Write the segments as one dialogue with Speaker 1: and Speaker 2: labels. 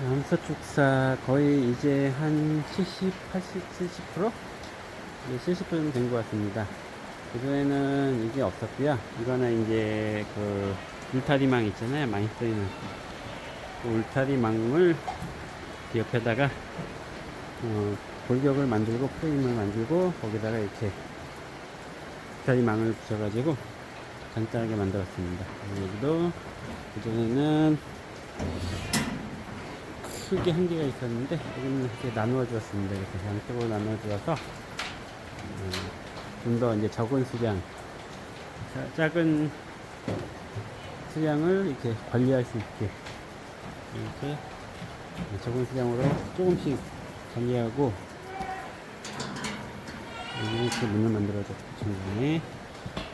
Speaker 1: 암서 축사 거의 이제 한 70, 80, 70%? 이제 70% 정도 된것 같습니다. 그전에는 이게 없었고요. 이거는 이제 그 울타리망 있잖아요. 많이 쓰이는 그 울타리망을 이렇게 옆에다가 어, 골격을 만들고 프레임을 만들고 거기다가 이렇게 울타리망을 붙여가지고 간단하게 만들었습니다. 여기도 그전에는 크게 한 개가 있었는데 여기는 이렇게 나누어 주었습니다. 이렇게 양쪽으로 나누어 주어서 좀더 이제 적은 수량, 자- 작은 수량을 이렇게 관리할 수 있게 이렇게 적은 수량으로 조금씩 관리하고 이렇게 문을 만들어줬고 중간에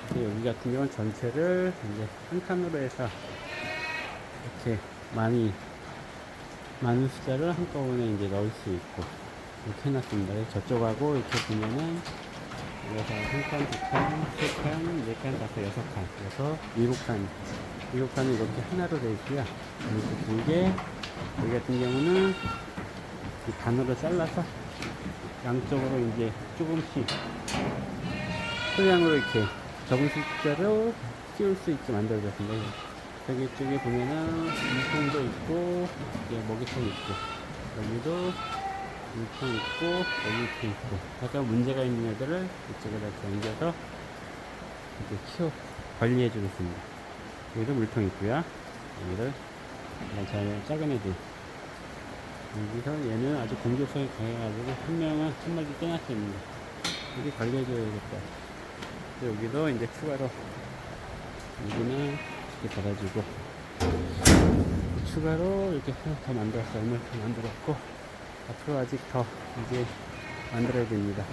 Speaker 1: 근데 여기 같은 경우는 전체를 이제 한 칸으로 해서 이렇게 많이 많은 숫자를 한꺼번에 이제 넣을 수 있고 이렇게 해놨습니다. 저쪽하고 이렇게 보면은 여기서 한 칸, 두 칸, 세 칸, 네 칸, 다섯, 여섯 칸, 그래서 일곱 칸, 일곱 칸이 이렇게 하나로 되어 있고요. 이렇게 두 개, 여기 같은 경우는 이 반으로 잘라서 양쪽으로 이제 조금씩 소량으로 이렇게 적은 숫자로 띄울 수 있게 만들어졌습니다. 여기 쪽에 보면은 물통도 있고, 이게 먹이통 있고, 여기도 물통 있고, 먹이통 있고, 약간 문제가 있는 애들을 이쪽에다 옮겨서 이제 키워, 관리해 주겠습니다. 여기도 물통 있고요. 여기를 잘 작은 애들. 여기서 얘는 아주 공격성이 강해가지고 한 명은 한 마리 떼놨습니다. 여기 관리해줘야겠다. 여기도 이제 추가로 여기는 이렇게 가가지고 추가로 이렇게 더 만들었어요. 오늘 더 만들었고 앞으로 아직 더 이제 만들어야 됩니다.